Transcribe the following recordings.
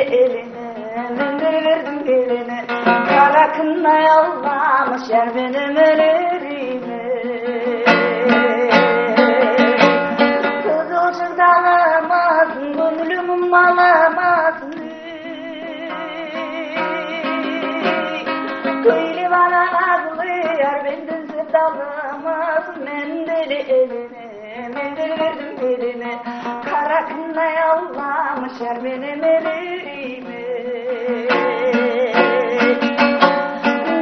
eline Ben verdim beline Kara kınla yollamış yer benim ellerime. Kızılcık dalamasın Gönlümün malamasın Köylü bana ağlıyor Benden sevdalamaz. Mendeli eline Mendeli verdim eline. Kına yollamış yer benim ellerime.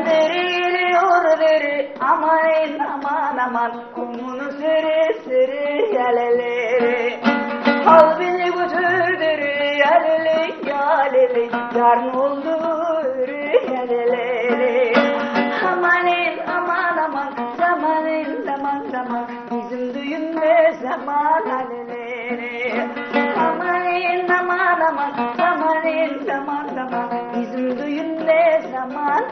Deri geliyor deri aman aman aman. Kumunu sürü sürü yaleleri Al beni götür deri yaleli yaleli Yarın oldu yaleleri Amanin aman aman zamanin zaman zaman Bizim düğün ne zaman haleleri Zaman Bizim düğün ne zaman